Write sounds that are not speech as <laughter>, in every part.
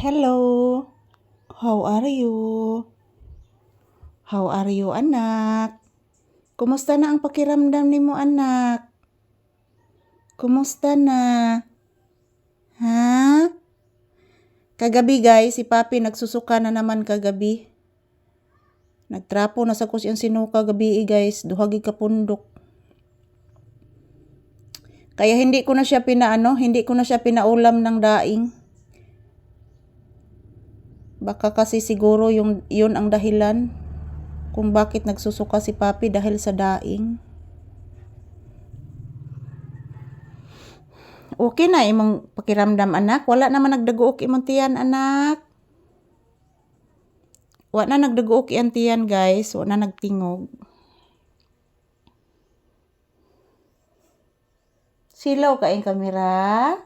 Hello. How are you? How are you, anak? Kumusta na ang pakiramdam ni mo, anak? Kumusta na? Ha? Kagabi, guys, si Papi nagsusuka na naman kagabi. Nagtrapo na sa kus yung sinuka gabi, eh, guys. Duhagi ka pundok. Kaya hindi ko na siya pinaano, hindi ko na siya pinaulam ng daing. Baka kasi siguro yung, yun ang dahilan kung bakit nagsusuka si Papi dahil sa daing. Okay na imong pakiramdam anak. Wala naman nagdaguok imong tiyan anak. Wala na nagdaguok iyan tiyan guys. Wala na nagtingog. Silaw ka yung kamera.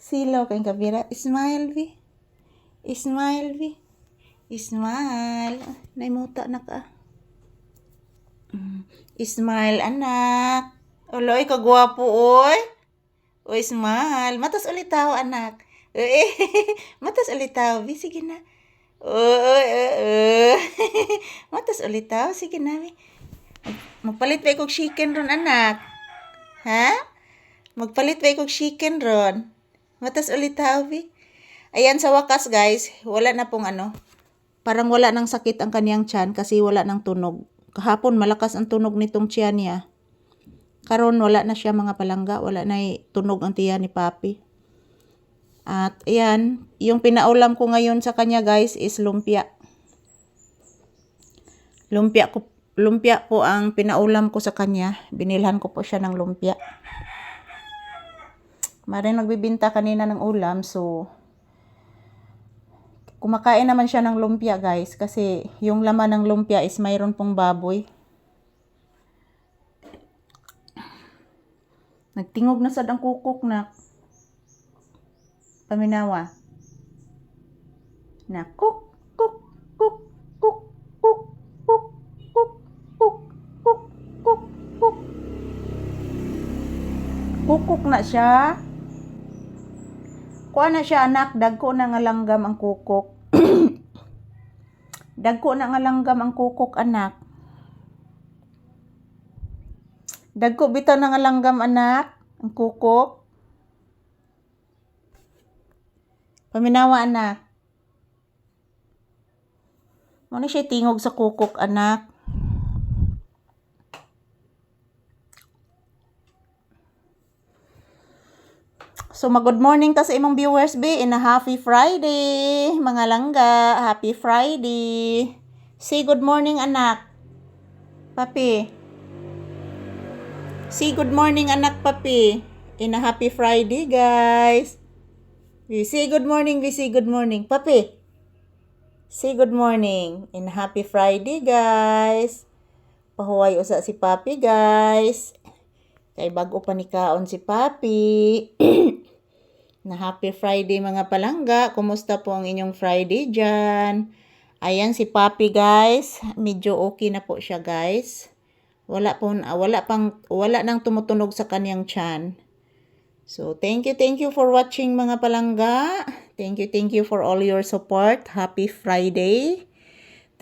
Silaw ka yung kamera. Smile, Vi. Smile, Vi. Smile. Naimuta na ka. Smile, anak. Uloy, kagwapo, oy. Oy, smile. Matas ulit tao, anak. Uy, <laughs> matas ulit tao. Vi, sige na. Uy, uy, uy. Matas ulit tao. Sige na, Vi. Magpalit ba ikog chicken ron, anak? Ha? Magpalit ba ikog chicken ron? Matas ulit tao, Vi. Ayan, sa wakas, guys, wala na pong ano, parang wala nang sakit ang kaniyang tiyan kasi wala nang tunog. Kahapon, malakas ang tunog nitong tiyan niya. Karon wala na siya mga palangga, wala na tunog ang tiyan ni Papi. At ayan, yung pinaulam ko ngayon sa kanya guys is lumpia. Lumpia ko lumpia po ang pinaulam ko sa kanya. Binilhan ko po siya ng lumpia. Maring nagbibinta kanina ng ulam so kumakain naman siya ng lumpia guys kasi yung laman ng lumpia is mayroon pong baboy. Nagtingog na sad ang kukok na. Paminawa. Na kuk kuk kuk kuk kuk kuk kuk kuk kuk kuk kuk. Kukuk na siya. Kuha na siya anak, dagko na nga langgam ang kukok. <clears throat> dagko na nga langgam ang kukok anak. Dagko bitaw na nga langgam anak, ang kukok. Paminawa anak. Ano siya tingog sa kukok anak? So, mag-good morning ta sa imong viewers, be, in a happy Friday. Mga langga, happy Friday. Say good morning, anak. Papi. Say good morning, anak, papi. In a happy Friday, guys. We say good morning, we say good morning. Papi. Say good morning. In a happy Friday, guys. Pahuway usa si Papi, guys. Kay bago pa ni kaon si Papi. <clears throat> na happy Friday mga palangga. Kumusta po ang inyong Friday dyan? Ayan si Papi guys. Medyo okay na po siya guys. Wala po, wala pang, wala nang tumutunog sa kanyang chan. So, thank you, thank you for watching mga palangga. Thank you, thank you for all your support. Happy Friday.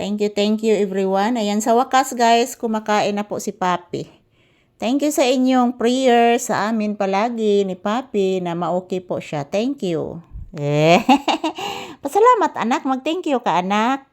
Thank you, thank you everyone. Ayan, sa wakas guys, kumakain na po si Papi. Thank you sa inyong prayer sa amin palagi ni Papi na ma-okay po siya. Thank you. Eh, <laughs> pasalamat anak. Mag-thank you ka anak.